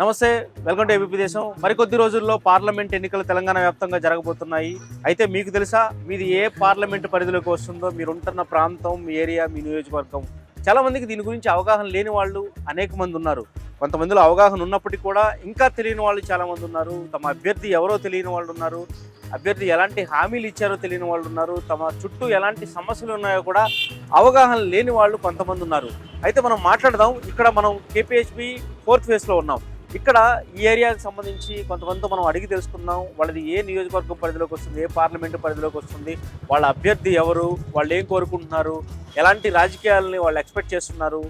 నమస్తే welcome to ABP దేశం. మరికొద్ది రోజుల్లో పార్లమెంట్ ఎన్నికలు తెలంగాణ వ్యాప్తంగా జరగబోతున్నాయి. అయితే మీకు తెలుసా మీది ఏ పార్లమెంట్ పరిధిలోకి వస్తుందో మీరు ఉంటున్న ప్రాంతం మీ ఏరియా మీ నియోజకవర్గం. చాలా మందికి దీని గురించి అవగాహన లేని వాళ్ళు అనేక మంది ఉన్నారు. కొంతమందిలో అవగాహన ఉన్నప్పటికీ కూడా ఇంకా తెలియని వాళ్ళు చాలామంది ఉన్నారు. తమ అభ్యర్థి ఎవరో తెలియని వాళ్ళు ఉన్నారు. అభ్యర్థి ఎలాంటి హామీలు ఇచ్చారో తెలియని వాళ్ళు ఉన్నారు. తమ చుట్టూ ఎలాంటి సమస్యలు ఉన్నాయో కూడా అవగాహన లేని వాళ్ళు కొంతమంది ఉన్నారు. అయితే మనం మాట్లాడదాం. ఇక్కడ మనం కేపీహెచ్బి ఫోర్త్ ఫేజ్లో ఉన్నాం. ఇక్కడ ఈ ఏరియాకి సంబంధించి కొంతమందితో మనం అడిగి తెలుసుకుందాం. వాళ్ళది ఏ నియోజకవర్గం పరిధిలోకి వస్తుంది ఏ పార్లమెంటు పరిధిలోకి వస్తుంది వాళ్ళ అభ్యర్థి ఎవరు వాళ్ళు ఏం కోరుకుంటున్నారు ఎలాంటి రాజకీయాలని వాళ్ళు ఎక్స్పెక్ట్ చేస్తున్నారు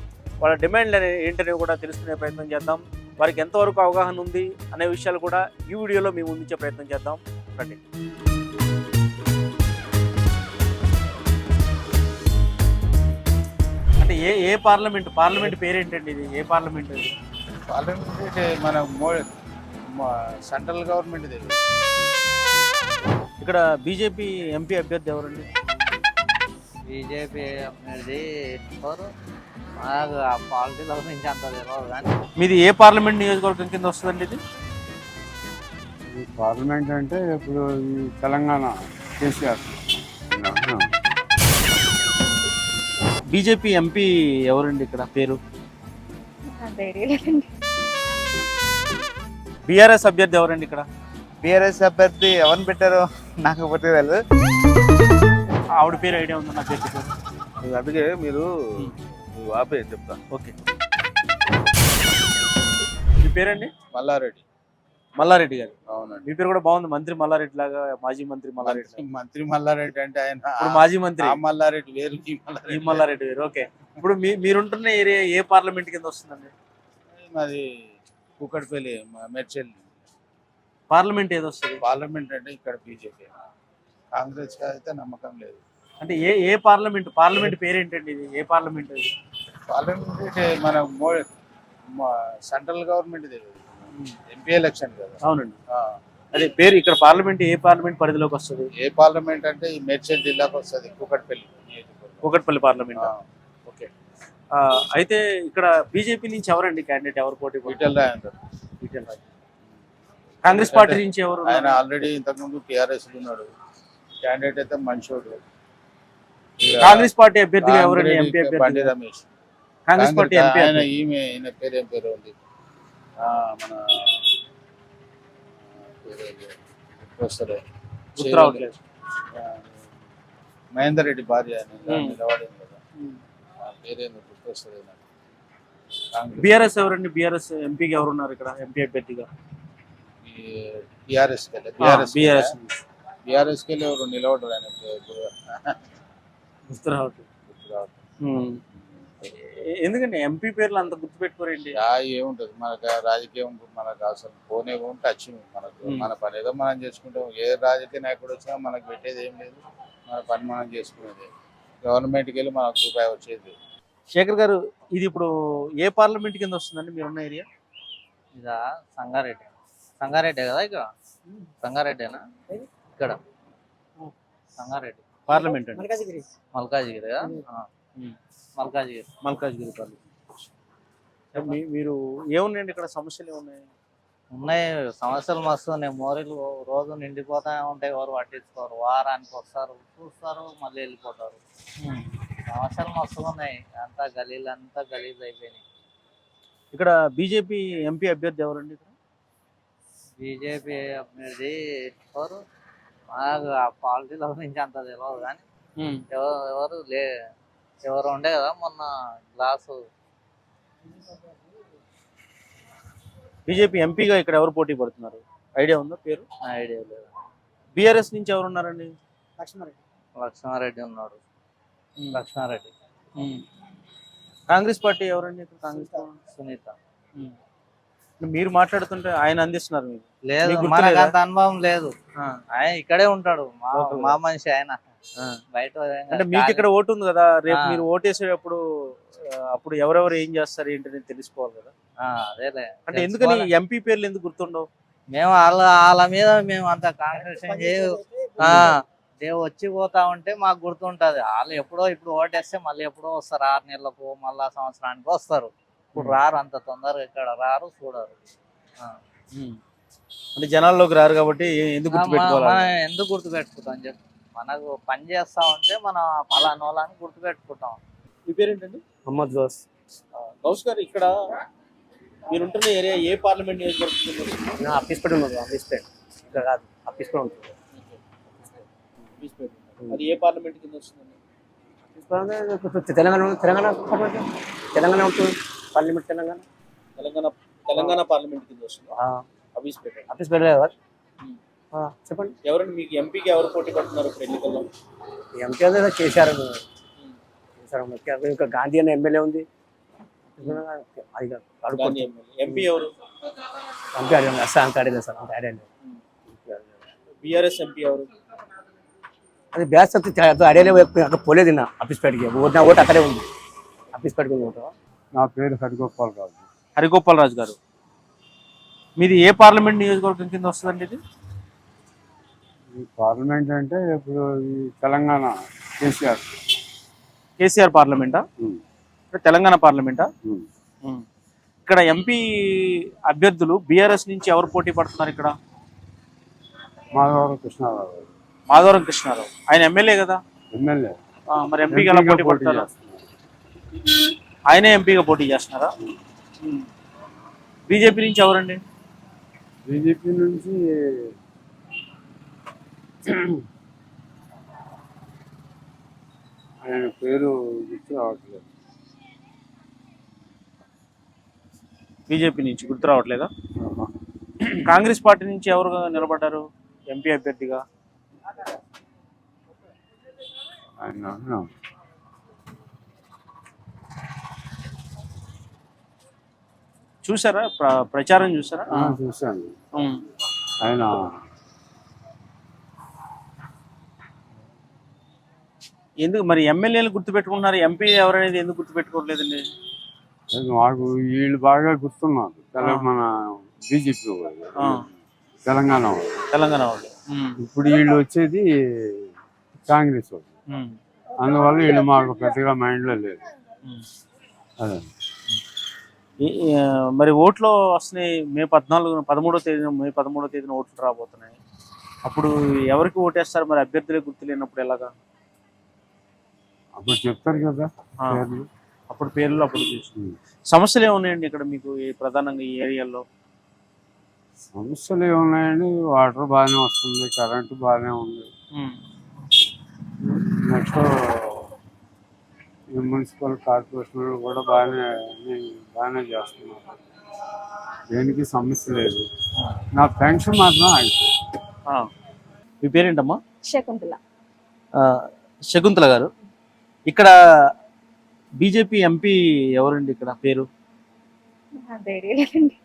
వాళ్ళ డిమాండ్లు అనే ఏంటనేవి కూడా తెలుసుకునే ప్రయత్నం చేద్దాం. వారికి ఎంతవరకు అవగాహన ఉంది అనే విషయాలు కూడా ఈ వీడియోలో మేము ముందుంచే ప్రయత్నం చేద్దాం. రండి. అంటే ఏ ఏ పార్లమెంట్ పార్లమెంట్ పేరేంటండి ఇది? ఏ పార్లమెంట్ పార్లమెంట్ మన సెంట్రల్ గవర్నమెంట్ ఇక్కడ బీజేపీ ఎంపీ అభ్యర్థి ఎవరండి? బీజేపీ అభ్యర్థి ఎవరు ఆ పాలిటీలో నుంచి అంత తెలియదు కానీ. మీది ఏ పార్లమెంట్ నియోజకవర్గం కింద వస్తుందండి ఇది? ఈ పార్లమెంట్ అంటే ఇప్పుడు ఈ తెలంగాణ కేసీఆర్. బీజేపీ ఎంపీ ఎవరండి ఇక్కడ పేరు? బీఆర్ఎస్ అభ్యర్థి ఎవరండి ఇక్కడ? బీఆర్ఎస్ అభ్యర్థి ఎవరిని పెట్టారో? నాకు ఒకటి తెలియదు ఆవిడ పేరు ఐడియా ఉందన్న అభ్యర్థి పేరు అందుకే మీరు ఆపే చెప్తా. ఓకే. మీ పేరండి? మల్లారెడ్డి. మల్లారెడ్డి గారు. అవునండి. మీ పేరు కూడా బాగుంది. మంత్రి మల్లారెడ్డి లాగా మాజీ మంత్రి మల్లారెడ్డి. మంత్రి- మల్లారెడ్డి అంటే ఆయన ఇప్పుడు మాజీ మంత్రి. ఆ మల్లారెడ్డి వేరు ఈ మల్లారెడ్డి మల్లారెడ్డి గారు ఓకే. ఇప్పుడు మీ మీరుంటున్న ఏరియా ఏ పార్లమెంట్ కింద వస్తుందండి? మాది కూకట్పల్లి మ- మెడ్చల్. పార్లమెంట్ ఏది వస్తుంది పార్లమెంట్ అంటే ఇక్కడ బీజేపీ. కాంగ్రెస్ అయితే నమ్మకం లేదు. అంటే ఏ ఏ పార్లమెంట్ పార్లమెంట్ పేరేంటండి ఇది? ఏ పార్లమెంట్ ఇది పార్లమెంట్ అంటే మన సెంట్రల్ గవర్నమెంట్ ఎంపీ ఎలక్షన్ కదా. అవునండి. అదే పేరు ఇక్కడ పార్లమెంట్ ఏ పార్లమెంట్ పరిధిలోకి వస్తుంది? ఏ పార్లమెంట్ అంటే ఈ మేడ్చల్ జిల్లాకు వస్తుంది కూకట్పల్లి. కూకట్పల్లి పార్లమెంట్? అయితే ఇక్కడ బీజేపీ నుంచి ఎవరండి క్యాండిడేట్ ఎవరు పోటీ? ఈటెల రాజేందర్. ఈటెల రాజేందర్. కాంగ్రెస్ పార్టీ నుంచి ఎవరు ఆయన? ఆల్రెడీ ఇంతకుముందు టిఆర్ఎస్ ఉన్నాడు. క్యాండిడేట్ అయితే మంచోడు. కాంగ్రెస్ పార్టీ అభ్యర్థిగా ఎవరండి? ఎంపీ బండి రమేష్. కాంగ్రెస్ పార్టీ ఎంపీ ఆయన ఈమె ఈయన పేరు ఏం పేరు ఉంది? మన మహేందర్ రెడ్డి భార్య. నిలబడింది కదా గుర్తొస్తుంది నాకు బీఆర్ఎస్ ఎవరండి? బీఆర్ఎస్ ఎంపీకి ఎవరు ఉన్నారు ఇక్కడ? ఎంపీ అభ్యర్థిగా? BRS BRS BRS. కెళ్ళి ఎవరు నిలబడ్డారు ఆయన? గుర్తురావట్లేదు గుర్తురావట్లేదు. ఉమ్. ఎ- ఎందుకండి? ఎంపీ పేర్లు అంత గుర్తుపెట్టుకోరండి యా ఏముంటది? మనకు రాజకీయం మనకు అసలు పోనే టచ్ మనకు. మన పని ఏదో మనం చేసుకుంటాం. ఏ రాజకీయ నాయకుడు వచ్చినా మనకు పెట్టేది ఏం లేదు. మన పని మనం చేసుకునేది. గవర్నమెంట్కి వెళ్ళి మనకు రూపాయి వచ్చేది. శేఖర్ గారు ఇది ఇప్పుడు ఏ పార్లమెంట్ కింద వస్తుందండి మీరున్న ఏరియా? ఇదా సంగారెడ్డి. సంగారెడ్డి కదా ఇక్కడ? సంగారెడ్డేనా? ఇక్కడ. సంగారెడ్డి. పార్లమెంట్ అండి. మల్కాజ్గిరి. మల్కాజ్గిరి మల్కాజ్గిరి. పార్లమెంట్. మీరు ఏమున్నాయండి ఇక్కడ? సమస్యలు ఏమున్నాయి? ఉన్నాయి. సమస్యలు మస్తు ఉన్నాయి. మోరీలు రోజు నిండిపోతా ఉంటాయి. ఎవరు పట్టించుకోరు. వారానికి వస్తారు చూస్తారు మళ్ళీ వెళ్ళిపోతారు. సమస్యలు మస్తుగా ఉన్నాయి. అంతా గలీలు అంతా గలీజ్ అయిపోయినాయి. ఇక్కడ బీజేపీ ఎంపీ అభ్యర్థి ఎవరండి ఇక్కడ? బీజేపీ అభ్యర్థి ఎవరు? నాకు ఆ పాలిటీలో నుంచి అంత తెలియదు కానీ ఎవరు ఎవరు లే ఎవరు ఉండే కదా మొన్న గ్లాసు. బీజేపీ ఎంపీగా ఇక్కడ ఎవరు పోటీ పడుతున్నారు? ఐడియా ఉందా పేరు? ఐడియా లేదు. బీఆర్ఎస్ నుంచి ఎవరు ఉన్నారండి? లక్ష్మారెడ్డి ఉన్నాడు. లక్ష్మారెడ్డి. కాంగ్రెస్ పార్టీ ఎవరండి ఇక్కడ కాంగ్రెస్? సునీత. మీరు మాట్లాడుతుంటే ఆయన అందిస్తున్నారు మీకు లేదు మీకు మనకు గుర్తులేదా? అంత అనుభవం లేదు. ఆయన ఇక్కడే ఉంటాడు. మా మనిషి ఆయన. బయట అంటే మీకు ఇక్కడ ఓటు ఉంది కదా రేపు. మీరు ఓటేసేటప్పుడు అప్పుడు ఎవరెవరు ఏం చేస్తారు ఏంటి అనేది తెలుసుకోవాలి కదా. అదేలే. అంటే ఎందుకని. ఎంపీ పేర్లు ఎందుకు గుర్తుండవు? మేము వాళ్ళ వాళ్ళ మీద మేము అంత కాన్సన్ట్రేషన్ చేయ ఆ, దే వచ్చి పోతా ఉంటే మాకు గుర్తుంటది. వాళ్ళు ఎప్పుడో ఇప్పుడు ఓటేస్తే మళ్ళీ ఎప్పుడో వస్తారు. ఆరు నెలలకు మళ్ళా సంవత్సరానికి వస్తారు. ఇప్పుడు రారు అంత తొందరగా ఇక్కడ రారు చూడరు. ఆ. అంటే జనాల్లోకి రారు కాబట్టి ఎందుకు మన- గుర్తుపెట్టుకోవాలి? ఎందుకు గుర్తుపెట్టుకుంటాం చెప్పు. మనకు పని చేస్తా ఉంటే మనం ఫలానా వాళ్ళని గుర్తుపెట్టుకుంటాం. మీ పేరేంటండి? మహమ్మద్ గౌస్ గౌస్ గారు ఇక్కడ మీరుంటున్న ఏరియా ఏ పార్లమెంట్ నియోజకవర్గం? అప్పీస్పేట ఉన్నది అప్పీస్పేట ఇక్కడ కాదు అప్పీస్పేట ఉంటుంది. బీచ్పేట. అది ఏ పార్లమెంట్ కింద వస్తుందండి? తెలంగాణ తెలంగాణ పార్లమెంట్? తెలంగాణ ఉంటుంది పార్లమెంట్ తెలంగాణ? తెలంగాణ తెలంగాణ పార్లమెంట్ కింద వస్తుంది? ఆ, చెప్పండి. ఎవరండి మీకు ఎంపీకి ఎవరు పోటీ పడుతున్నారు ఇప్పుడు ఎన్నికల్లో? ఎంపీ అదే కేసీఆర్. కేసీఆర్ ఉంది. ఇంకా గాంధీ అనే ఎమ్మెల్యే ఉంది. అది కాదు అడుగు గాంధీ ఎమ్మెల్యే. ఎంపీ ఎవరు? ఎంపీ ఐడియా ఉంది. అస్సలు అంత ఐడియా లేదు సార్. అంత ఐడియా లేదు బీఆర్ఎస్ ఎంపీ ఎవరు? అది బ్యాస్ లేదు అక్కడ పోలేదు నా ఓటు నా ఓటు అక్కడే ఉంది. అప్పీస్పేటకి ఉంది ఓటు. నా పేరు హరిగోపాల్ రాజు. హరిగోపాల్ రాజు గారు. మీది ఏ పార్లమెంట్ నియోజకవర్గం కింద వస్తుందండి ఇది? ఈ పార్లమెంట్ అంటే ఇప్పుడు ఈ తెలంగాణ కేసీఆర్. కేసీఆర్ పార్లమెంటా? తెలంగాణ పార్లమెంటా. ఇక్కడ ఎంపీ అభ్యర్థులు బీఆర్ఎస్ నుంచి ఎవరు పోటీ పడుతున్నారు ఇక్కడ? మాధవరం కృష్ణారావు. మాధవరం కృష్ణారావు. ఆయన ఎమ్మెల్యే కదా? ఎమ్మెల్యే మరి ఎంపీగా ఎలా పోటీ పడతారు? ఆయనే ఎంపీగా పోటీ చేస్తున్నారా? బీజేపీ నుంచి ఎవరండి? బీజేపీ నుంచి ఆయన పేరు గుర్తు రావట్లేదు. బీజేపీ నుంచి గుర్తు రావట్లేదా. కాంగ్రెస్ పార్టీ నుంచి ఎవరు నిలబడ్డారు? ఎంపీ అభ్యర్థిగా? చూసారా? ప్ర- ప్రచారం చూసారా? ఆ, చూశాను. ఉమ్. ఆయన ఎందుకు మరి ఎమ్మెల్యేలు గుర్తు పెట్టుకుంటున్నారు ఎంపీ ఎవరనేది ఎందుకు గుర్తు పెట్టుకోవట్లేదండి మాకు వీళ్ళు బాగా గుర్తున్నారు. తెలంగాణ బీజేపీ. తెలంగాణ వాళ్ళు. తెలంగాణ వాళ్ళు. ఇప్పుడు వీళ్ళు వచ్చేది కాంగ్రెస్ వాళ్ళు. అందువల్ల వీళ్ళు మాకు పెద్దగా మైండ్లో లేదు. అదే. మరి ఓట్లు వస్తున్నాయి. మే పద్నాలుగు పదమూడో తేదీన మే పదమూడో తేదీన ఓట్లు రాబోతున్నాయి. అప్పుడు ఎవరికి ఓటేస్తారు? మరి అభ్యర్థులే గుర్తు లేనప్పుడు ఎలాగా? అప్పుడు చెప్తారు కదా. అప్పుడు పేర్లు అప్పుడు. సమస్యలు ఏమున్నాయండి ఇక్కడ మీకు ఈ ప్రధానంగా ఈ ఏరియాలో? సమస్యలు ఏమున్నాయండి? వాటర్ బాగానే వస్తుంది కరెంటు బాగానే ఉంది. నెక్స్ట్ ఈ మున్సిపల్ కార్పొరేషన్ కూడా బాగానే బాగానే చేస్తున్నారు. దేనికి సమస్య లేదు. నా పెన్షన్ మాత్రం. మీ పేరేంటమ్మా? శకుంతల. ఆ, శకుంతల గారు. ఇక్కడ బీజేపీ ఎంపీ ఎవరండి ఇక్కడ పేరు? లేదండి.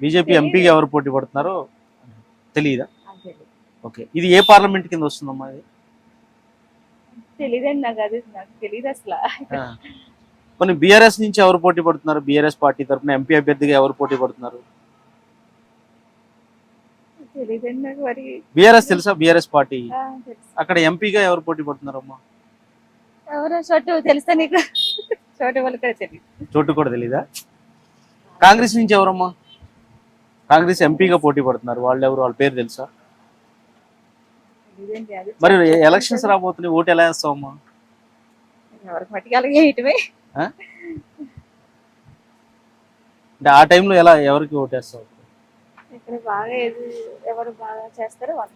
బీజేపీ ఎంపీగా ఎవరు పోటీ పడుతున్నారో తెలియదా ఓకే. ఇది ఏ పార్లమెంట్ కింద వస్తుందమ్మా ఇది? తెలీదండి నాకు అది నాకు తెలియదు అసలు. ఆ. కొన్ని బీఆర్ఎస్ నుంచి ఎవరు పోటీ పడుతున్నారు? బీఆర్ఎస్ పార్టీ తరఫున ఎంపీ అభ్యర్థిగా ఎవరు పోటీ పడుతున్నారు? బీఆర్ఎస్ తెలుసా? BRS party. అక్కడ ఎంపీగా ఎవరు పోటీ పడుతున్నారమ్మా? ఎవరో చోటు తెలుసా నీకు? చోటు వాళ్ళు కూడా తెలియదు చోటు కూడా తెలీదా? కాంగ్రెస్ నుంచి ఎవరమ్మా? కాంగ్రెస్ ఎంపీగా పోటీ పడుతున్నారు. వాళ్ళు ఎవరు వాళ్ళ పేరు తెలుసా? మరి ఎలక్షన్స్ రాబోతున్నాయి. ఓటు ఎలా వేస్తావమ్మా అంటే ఆ టైంలో ఎలా ఎవరికి చేస్తారో వాళ్ళు.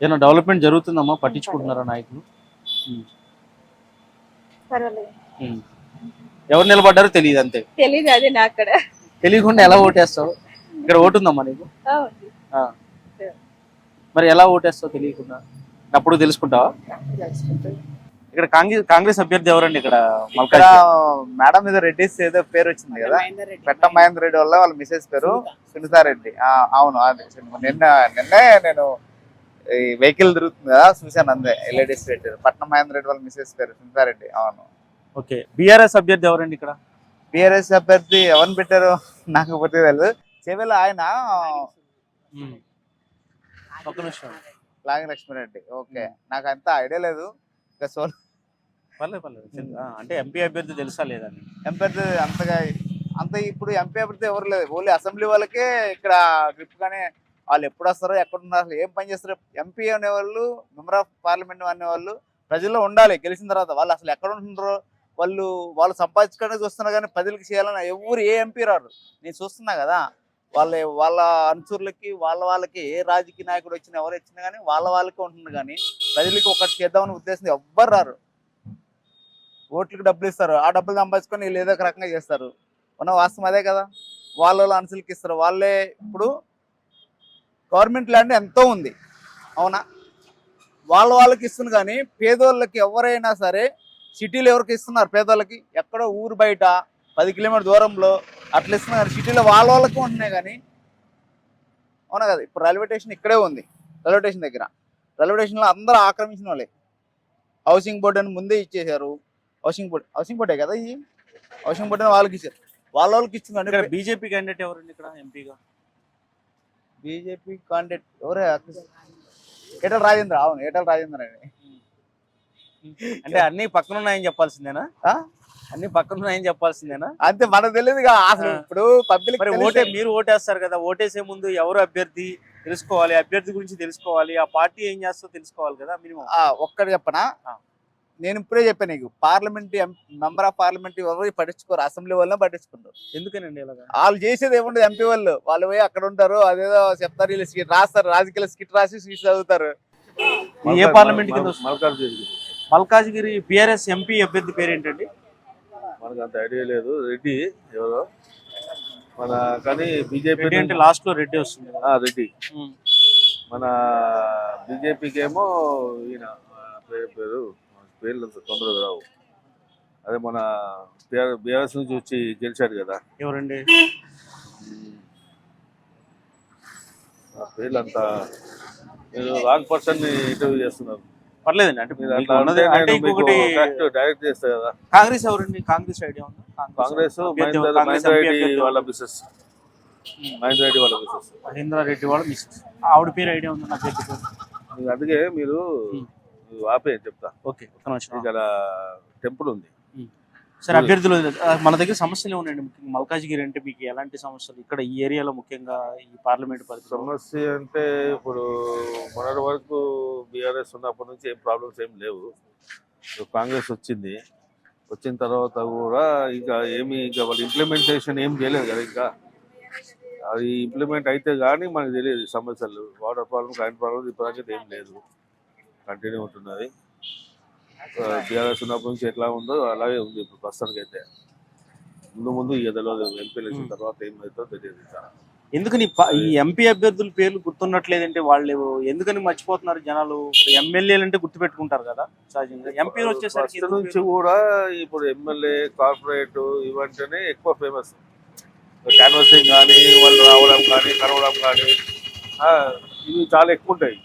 ఏదైనా డెవలప్మెంట్ జరుగుతుందమ్మా? పట్టించుకుంటున్నారా నాయకులు. ఎవరు నిలబడ్డారో తెలియదు అంతే. తెలీదు అదే నాకు అక్కడ తెలియకుండా ఎలా ఓటేస్తావు? ఇక్కడ ఓటు ఉందమ్మా నీకు? ఆ. మరి ఎలా ఓటేస్తావు తెలియకుండా? అప్పుడు తెలుసుకుంటావా. ఇక్కడ కాంగ్రెస్ కాంగ్రెస్ అభ్యర్థి ఎవరండి ఇక్కడ? ఇక్కడ మల్కాజ్ మేడం మీద రెడ్డిస్ ఏదో పేరు వచ్చింది కదా? పెట్ట మహేందర్ రెడ్డి. వల్ల వాళ్ళ మిసెస్ పేరు సునీతారెడ్డి ఆ, అవును అది. నిన్న నిన్నే నేను ఈ వెహికల్ తిరుగుతుంది కదా చూశాను అందే లేడీస్ పెట్టారు పట్నం మహేందర్ రెడ్డి వాళ్ళ మిసెస్ పేరు సునీతారెడ్డి అవును. ఓకే. బీఆర్ఎస్ అభ్యర్థి ఎవరండి ఇక్కడ? బిఆర్ఎస్ అభ్యర్థి ఎవరిని పెట్టారు? నాకు పూర్తిగా తెలియదు చెవిల ఆయన. ఒక్క నిమిషం. లాంగి లక్ష్మీరెడ్డి ఓకే. నాకు అంత ఐడియా లేదు. ఇంకా సో పర్లేదు పర్లేదు. అంటే ఎంపీ అభ్యర్థి తెలుసా లేదని అభ్యర్థి అంతగా అంత ఇప్పుడు ఎంపీ అభ్యర్థి ఎవరు లేదు. ఓన్లీ అసెంబ్లీ వాళ్ళకే ఇక్కడ గ్రిప్ గానే వాళ్ళు ఎప్పుడు వస్తారో ఎక్కడ ఉన్నారు అసలు ఏం పని చేస్తారు? ఎంపీ అనేవాళ్ళు మెంబర్ ఆఫ్ పార్లమెంట్ అనేవాళ్ళు ప్రజల్లో ఉండాలి. గెలిచిన తర్వాత వాళ్ళు అసలు ఎక్కడ ఉంటున్నారో వాళ్ళు వాళ్ళు సంపాదించుకోవడానికి చూస్తున్నారు కానీ ప్రజలకు చేయాలని ఎవరు ఏ ఎంపీ రారు. నేను చూస్తున్నా కదా వాళ్ళ వాళ్ళ అనుచరులకి వాళ్ళ వాళ్ళకి ఏ రాజకీయ నాయకుడు వచ్చినా ఎవరు వచ్చినా కానీ వాళ్ళ వాళ్ళకి ఉంటుంది కానీ ప్రజలకి ఒకటి చేద్దామని ఉద్దేశం ఎవ్వరు రారు. ఓట్లకు డబ్బులు ఇస్తారు. ఆ డబ్బులు సంపాదించుకొని వీళ్ళు ఏదో ఒక రకంగా చేస్తారు. ఉన్న వాస్తవం అదే కదా. వాళ్ళ వాళ్ళ అనుసరులకి ఇస్తారు. వాళ్ళే ఇప్పుడు గవర్నమెంట్ ల్యాండ్ ఎంతో ఉంది. అవునా? వాళ్ళ వాళ్ళకి ఇస్తుంది కానీ పేదోళ్ళకి ఎవరైనా సరే సిటీలో ఎవరికి ఇస్తున్నారు పేదోళ్ళకి ఎక్కడో ఊరు బయట పది కిలోమీటర్ దూరంలో అట్లా ఇస్తున్నారు. సిటీలో వాళ్ళ వాళ్ళకి ఉంటున్నాయి కానీ అవునా కదా? ఇప్పుడు రైల్వే స్టేషన్ ఇక్కడే ఉంది రైల్వే స్టేషన్ దగ్గర. రైల్వే స్టేషన్లో అందరూ ఆక్రమించిన వాళ్ళే. హౌసింగ్ బోర్డు అని ముందే ఇచ్చేశారు. హౌసింగ్ బోర్డు హౌసింగ్ బోర్డే కదా ఈ హౌసింగ్ బోర్డు అని వాళ్ళకి ఇచ్చారు. వాళ్ళ వాళ్ళకి ఇక్కడ ఇచ్చిందండి బీజేపీ క్యాండిడేట్ ఎవరండి ఇక్కడ ఎంపీగా? బీజేపీ కాంటాక్ట్ ఎవరే? ఏటల్ రాజేంద్ర అవును ఏటల్ రాజేంద్ర అండి. అంటే అన్ని పక్కన ఉన్నాయని చెప్పాల్సిందేనా? ఆ? అన్ని పక్కన ఉన్నాయని చెప్పాల్సిందేనా? అంతే మనకు తెలియదు అసలు. ఇప్పుడు పబ్లిక్ మరి ఓటే మీరు ఓటేస్తారు కదా. ఓటేసే ముందు ఎవరు అభ్యర్థి తెలుసుకోవాలి? అభ్యర్థి గురించి తెలుసుకోవాలి. ఆ పార్టీ ఏం చేస్తో తెలుసుకోవాలి కదా మినిమం ఒక్కటి చెప్పనా. నేను ఇప్పుడే చెప్పాను నీకు. పార్లమెంట్ మెంబర్ ఆఫ్ పార్లమెంట్ ఎవరు పట్టించుకోరు. అసెంబ్లీ వాళ్ళని పట్టించుకుంటారు. ఎందుకనండి ఇలాగా? వాళ్ళు చేసేది ఏముండదు ఎంపీ వాళ్ళు. వాళ్ళు పోయి అక్కడ ఉంటారు అదేదో చెప్తారు వీళ్ళు స్కిట్ రాస్తారు రాజకీయ స్కిట్ రాసి స్కిట్ చదువుతారు. ఏ పార్లమెంట్ కింద వస్తుంది? మల్కాజ్గిరి బిఆర్ఎస్ ఎంపీ అభ్యర్థి పేరు ఏంటండి మనకు అంత ఐడియా లేదు. రెడ్డి ఎవరో మన కానీ బీజేపీ రెడ్డి అంటే లాస్ట్లో రెడ్డి వస్తుంది కదా. రెడ్డి. ఉమ్. మన బీజేపీకి ఏమో ఈయన పేరు పేరు పేర్లు అంత తొందరగా రావు. అదే మన బీఆర్ఎస్ నుంచి వచ్చి గెలిచాడు కదా. ఎవరండి? ఆ పేర్లు అంతా మీరు రాంగ్ పర్సన్ని ఇంటర్వ్యూ చేస్తున్నారు. పర్లేదండి. అంటే మీరు అట్లా ఇంకొకటి డైరెక్ట్ చేస్తా కదా. కాంగ్రెస్ ఎవరండి? కాంగ్రెస్ ఐడియా ఉందా? కాంగ్రెస్? మహేందర్ రెడ్డి వాళ్ళ? బిజినెస్ మహేందర్ రెడ్డి వాళ్ళ బిజినెస్ మహేంద్ర రెడ్డి వాళ్ళ మిస్సెస్ ఆవిడ పేరు ఐడియా ఉందా నా పేరు? మీకు అందుకే మీరు. ఆపే చెప్తా. ఓకే ఇక్కడ టెంపుల్ ఉంది. సరే అభ్యర్థులు మన దగ్గర సమస్యలు ఉన్నాయండి ముఖ్యంగా మల్కాజ్గిరి అంటే మీకు ఎలాంటి సమస్యలు? ఇక్కడ ఈ ఏరియాలో ముఖ్యంగా ఈ పార్లమెంట్ పరిధిలో సమస్య అంటే ఇప్పుడు మొన్నటి వరకు బీఆర్ఎస్ ఉన్నప్పటి నుంచి ఏం ప్రాబ్లమ్స్ ఏం లేవు. కాంగ్రెస్ వచ్చింది. వచ్చిన తర్వాత కూడా ఇంకా ఏమి ఇంకా వాళ్ళు ఇంప్లిమెంటేషన్ ఏం చేయలేదు కదా ఇంకా. అది ఇంప్లిమెంట్ అయితే కానీ మనకు తెలియదు సమస్యలు. వాటర్ ప్రాబ్లమ్ కరెంట్ ప్రాబ్లమ్ ఇప్పటికైతే ఏం లేదు. కంటిన్యూ ఉంటున్నది. బీఆర్ఎస్ ఉన్నప్పటి నుంచి ఎట్లా ఉందో అలాగే ఉంది ఇప్పుడు ప్రస్తుతానికి అయితే ముందు ముందు ఇక తెలియదు ఎంపీ ఎలక్షన్ తర్వాత ఏమైతుందో తెలియదు ఇంకా. ఎందుకని ఈ ఎంపీ అభ్యర్థుల పేర్లు గుర్తున్నట్లేదంటే వాళ్ళు ఎందుకని మర్చిపోతున్నారు జనాలు? ఎమ్మెల్యేలు అంటే గుర్తుపెట్టుకుంటారు కదా సహజంగా. ఎంపీలు వచ్చేసరికి నుంచి కూడా ఇప్పుడు ఎమ్మెల్యే కార్పొరేట్ ఇవంటేనే ఎక్కువ ఫేమస్ క్యాన్వసింగ్ కానీ వాళ్ళు రావడం కానీ కలవడం కానీ ఆ, ఇవి చాలా ఎక్కువ ఉంటాయి.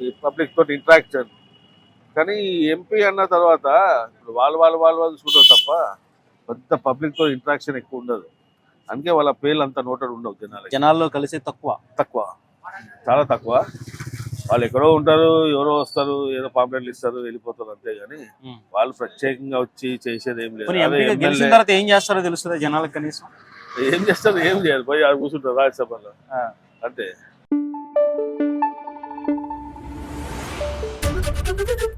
ఈ పబ్లిక్ తోటి ఇంటరాక్షన్ కానీ ఎంపీ అన్న తర్వాత ఇప్పుడు వాళ్ళు వాళ్ళు వాళ్ళు వాళ్ళు చూడరు తప్ప పెద్ద పబ్లిక్తో ఇంటరాక్షన్ ఎక్కువ ఉండదు. అందుకే వాళ్ళ పేర్లు అంత నోటెడ్ ఉండవు జనాలకి. జనాల్లో కలిసే తక్కువ. తక్కువ. చాలా తక్కువ. వాళ్ళు ఎక్కడో ఉంటారు ఎవరో వస్తారు ఏదో పాంప్లెట్లు ఇస్తారు వెళ్ళిపోతారు అంతే ఉమ్. వాళ్ళు ప్రత్యేకంగా వచ్చి చేసేది ఏం లేదు అదే గెలిచిన తర్వాత ఏం చేస్తారో తెలుస్తుందా జనాలకు కనీసం? ఏం చేస్తారు ఏం చేయాలి పోయి ఆడ కూర్చుంటారు రాజ్యసభలో. అంతే. Thank you.